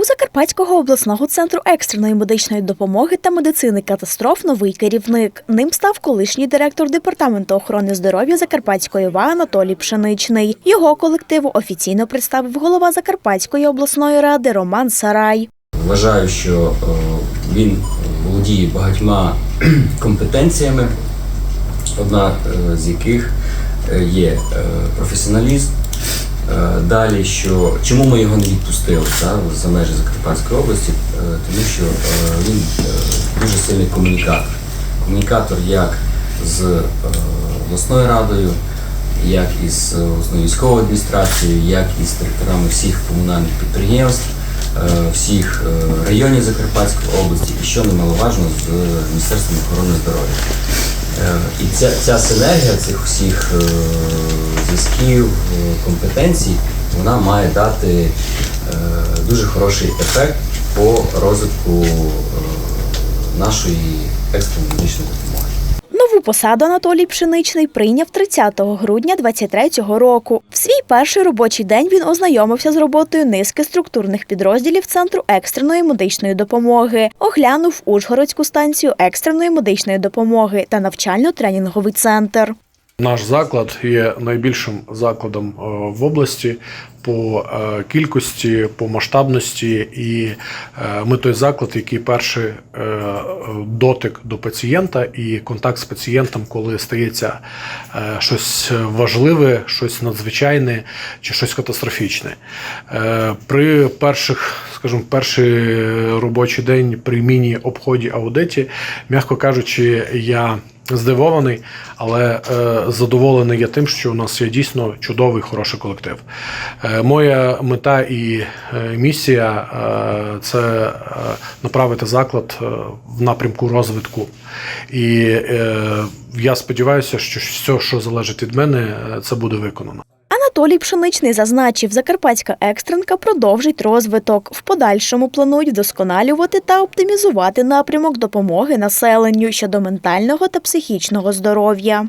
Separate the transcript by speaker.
Speaker 1: У Закарпатського обласного центру екстреної медичної допомоги та медицини катастроф новий керівник. Ним став колишній директор департаменту охорони здоров'я Закарпатської ОВА Анатолій Пшеничний. Його колективу офіційно представив голова Закарпатської обласної ради Роман Сарай.
Speaker 2: Вважаю, що е, він володіє багатьма компетенціями, одна е, з яких е, є професіоналізм. Далі, що чому ми його не відпустили та, за межі Закарпатської області, Е, тому що е, він е, дуже сильний комунікатор. Комунікатор як з обласною радою, як із обласною військовою адміністрацією, як і з директорами всіх комунальних підприємств, всіх районів Закарпатської області, і що немаловажно з Міністерством охорони здоров'я. Е, І ця, ця синергія цих всіх е, зв'язків, е, компетенцій, вона має дати дуже хороший ефект по розвитку нашої допомоги.
Speaker 1: Посаду Анатолій Пшеничний прийняв 30 грудня 2023 року. В свій перший робочий день він ознайомився з роботою низки структурних підрозділів Центру екстреної медичної допомоги, оглянув Ужгородську станцію екстреної медичної допомоги та навчально-тренінговий центр.
Speaker 3: Наш заклад є найбільшим закладом е, в області по е, кількості, по масштабності, і е, ми той заклад, який перший дотик до пацієнта і контакт з пацієнтом, коли стається щось важливе, щось надзвичайне чи щось катастрофічне. При перших, скажімо, перший робочий день при міні-обході аудиті, м'яко кажучи, я здивований, але е, задоволений я тим, що у нас є дійсно чудовий хороший колектив. Е, моя мета і е, місія е, це е, направити заклад е, в напрямку розвитку. І е, я сподіваюся, що все, що залежить від мене, е, це буде виконано.
Speaker 1: Анатолій Пшеничний зазначив, Закарпатська екстренка продовжить розвиток. В подальшому планують вдосконалювати та оптимізувати напрямок допомоги населенню щодо ментального та психічного здоров'я.